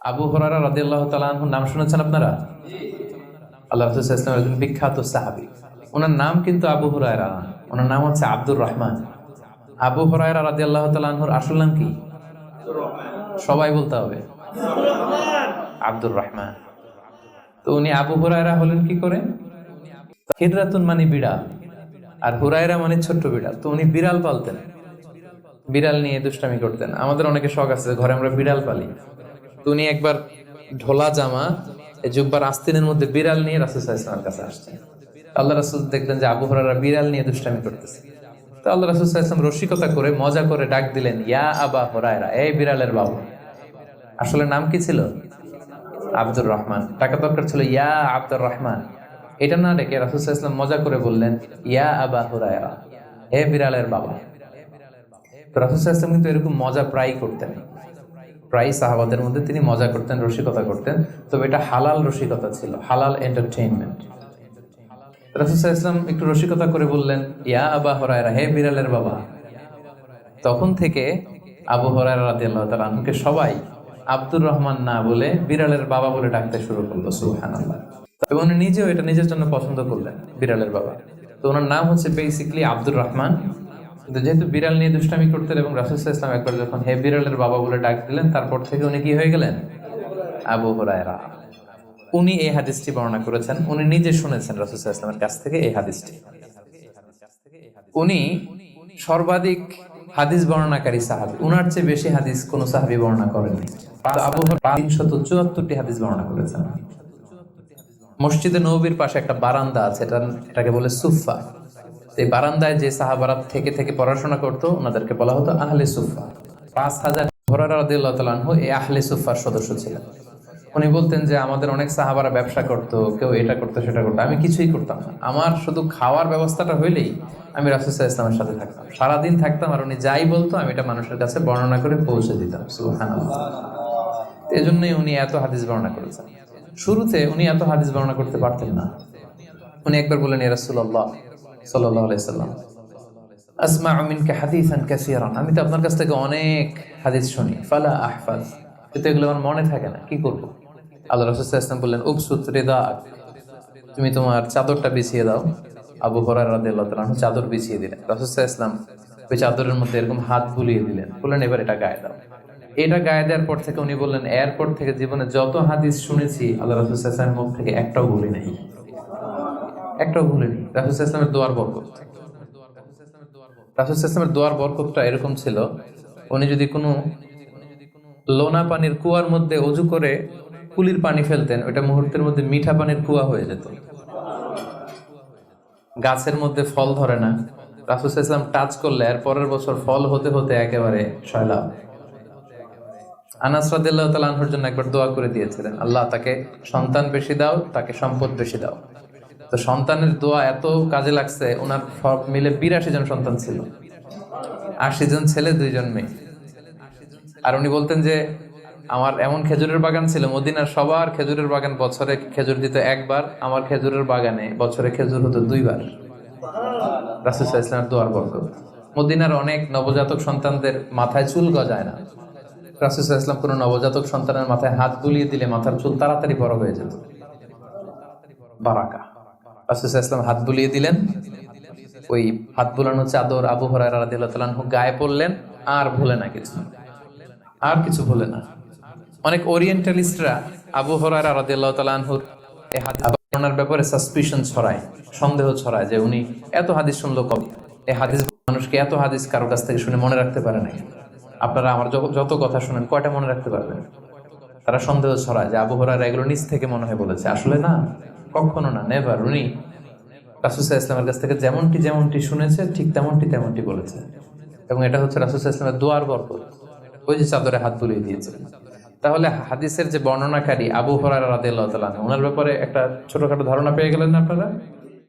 আবু হরারা রাদিয়াল্লাহ তালাহুর নাম শুনেছেন আপনারা? আল্লাহ রসুল ইসলাম একজন বিখ্যাত সাহাবি। ওনার নাম কিন্তু আবু হুরায়রা। ওনার নাম হচ্ছে আব্দুর রহমান। আবু হরায়রা রাদিয়াল্লাহ তালাহুর আসল নাম কি? সবাই বলতে হবে। আব্দুর রহমান। তো উনি আবু হুরায়রা হলেন কি করে? হিররাতুন মানে বিড়াল। আর হুরায়রা মানে ছোট্ট বিড়াল। তো উনি বিড়াল পালতেন। বিড়াল নিয়ে দুষ্টামি করতেন। আমাদের অনেকে শখ আছে ঘরে আমরা বিড়াল পালি। উনি একবার ঢোলা জামা জুব্বার আস্তিনের মধ্যে বিড়াল নিয়ে রাসুল ইসলামের কাছে আসছেন। আল্লাহ রাসুল দেখলেন যে আবু হরারা বিড়াল নিয়ে দুষ্টামি করতেছে। তো আল্লাহ রাসুল রসিকতা করে, মজা করে ডাক দিলেন, ইয়া আবা হরায়রা, এই বিড়ালের বাবু। আসলে নাম কি ছিল? আব্দুর রহমান। টাকা দরকার ছিল, ইয়া আব্দুর রহমান। এটা না ডেকে রাসুল মজা করে বললেন, ইয়া আবা হুরায়রা, হে বিড়ালের বাবা। রাসুল কিন্তু এরকম মজা প্রায় করতেন প্রায় সাহাবাদের মধ্যে তিনি মজা করতেন, রসিকতা করতেন। তবে এটা হালাল রসিকতা ছিল, হালাল এন্টারটেইনমেন্ট রাসুল ইসলাম একটু রসিকতা করে বললেন, ইয়া আবা হরায়রা, হে বিড়ালের বাবা। তখন থেকে আবু হরায়রা রাদিয়াল্লাহু তাআলা আনহুকে সবাই আব্দুর রহমান না বলে বিড়ালের বাবা বলে ডাকতে শুরু করল, সুবহানাল্লাহ। এবং উনি নিজেও এটা নিজের জন্য পছন্দ করলেন, বিড়ালের বাবা। তো ওনার নাম হচ্ছে বেসিকলি আব্দুর রহমান। কিন্তু যেহেতু বিড়াল নিয়ে দুষ্টামি করতেন এবং রাসুল ইসলাম একবার যখন হে বিড়ালের বাবা বলে ডাক দিলেন, তারপর থেকে উনি কি হয়ে গেলেন? আবু হরায়রা। উনি এই হাদিসটি বর্ণনা করেছেন, উনি নিজে শুনেছেন রাসুল ইসলামের কাছ থেকে এই হাদিসটি। উনি সর্বাধিক হাদিস বর্ণনাকারী সাহাবি। উনার চেয়ে বেশি হাদিস কোন সাহাবি বর্ণনা করেননি। তিনশত চুয়াত্তরটি হাদিস বর্ণনা করেছেন। মসজিদে নবীর পাশে একটা বারান্দা আছে, এটা এটাকে বলে সুফা এই বারান্দায় যে সাহাবারা থেকে থেকে পড়াশোনা করতো, ওনাদেরকে বলা হতো আহলে সুফা পাঁচ হাজার এই আহলে সুফার সদস্য ছিলেন। উনি বলতেন যে, আমাদের অনেক সাহাবারা ব্যবসা করতো, কেউ এটা করতো, সেটা করতো। আমি কিছুই করতাম না। আমার শুধু খাওয়ার ব্যবস্থাটা হইলেই আমি রাসুসাহ ইসলামের সাথে থাকতাম। সারাদিন থাকতাম আর উনি যাই বলতো, আমি এটা মানুষের কাছে বর্ণনা করে পৌঁছে দিতাম। সুবহানাল্লাহ। এই জন্যই উনি এত হাদিস বর্ণনা করেছেন। শুরুতে উনি এত হাদিস বর্ণনা করতে পারতেন না। উনি একবার রাসূলুল্লাহ সাল্লাল্লাহু তুমি তোমার চাদরটা বিছিয়ে দাও। আবু হরার চাদর বিছিয়ে দিলেন। রাসূল সাল্লাল্লাহু ওই চাদরের মধ্যে এরকম হাত বুলিয়ে দিলেন। বললেন, এবার এটা গায়ে দাও। এটা গায়ে দেওয়ার পর থেকে উনি বললেন, এরপর থেকে জীবনে যত হাদিস শুনেছি, আল্লাহ রাসূল মুখ থেকে একটাও ভুলি নাই। একটাও ভুলিনি রাসূল সাল্লাল্লাহু আলাইহি ওয়াসাল্লামের দোয়ার বরকত। রাসূল ওয়াসাল্লামের দোয়ার বরকতটা এরকম ছিল, উনি যদি কোনো লোনা পানির কুয়ার মধ্যে অজু করে কুলির পানি ফেলতেন ওটা মুহূর্তের মধ্যে মিঠা পানির কুয়া হয়ে যেত। গাছের মধ্যে ফল ধরে না। রাসুল ইসলাম টাচ করলে আর পরের বছর ফল হতে হতে একেবারে সয়লাভ আনাস রাদিল্লাহ জন্য একবার দোয়া করে দিয়েছিলেন, আল্লাহ তাকে সন্তান বেশি দাও, তাকে সম্পদ বেশি দাও। তো সন্তানের দোয়া এত কাজে লাগছে, ওনার সব মিলে বিরাশি জন সন্তান ছিল। আশি জন ছেলে দুইজন মেয়ে। আর উনি বলতেন যে, আমার এমন খেজুরের বাগান ছিল, মদিনার সবার খেজুরের বাগান বছরে খেজুর দিত একবার, আমার খেজুরের বাগানে বছরে খেজুর হতো দুইবার। রাসুল ইসলামের দোয়ার বরকত। মদিনার অনেক নবজাতক সন্তানদের মাথায় চুল গজায় না। রাসুল ইসলাম কোনো নবজাতক সন্তানের মাথায় হাত বুলিয়ে দিলে মাথার চুল তাড়াতাড়ি বড় হয়ে যেত। বারাকা। হাত বুলিয়ে দিলেন। ওই হাত বুলানো চাদর আবু গায়ে পড়লেন, আর ভুলে না কিছু। আর কিছু ভুলে না। অনেক ওরিয়েন্টালিস্টরা আবু ব্যাপারে সাসপিশন ছড়ায়, সন্দেহ ছড়ায় যে উনি এত হাদিস শুনলো কবে? এই হাদিস মানুষকে এত হাদিস কারও কাছ থেকে শুনে মনে রাখতে পারে নাই। আপনারা আমার যত- কথা শুনেন, কয়টা মনে রাখতে পারবেন? তারা সন্দেহ ছড়ায় যে আবু হরারা এগুলো নিজ থেকে মনে হয় বলেছে। আসলে না। কখনো না নেভার উনি রাসুসাহ ইসলামের কাছ থেকে যেমনটি যেমনটি শুনেছে, ঠিক তেমনটি তেমনটি বলেছে। এবং এটা হচ্ছে রাসুসাহ ইসলামের দোয়ার বরকত। ওই যে চাদরে হাত বুলিয়ে দিয়েছে। তাহলে হাদিসের যে বর্ণনাকারী আবু হরার রাদ ওনার ব্যাপারে একটা ছোটখাটো ধারণা পেয়ে গেলেন আপনারা?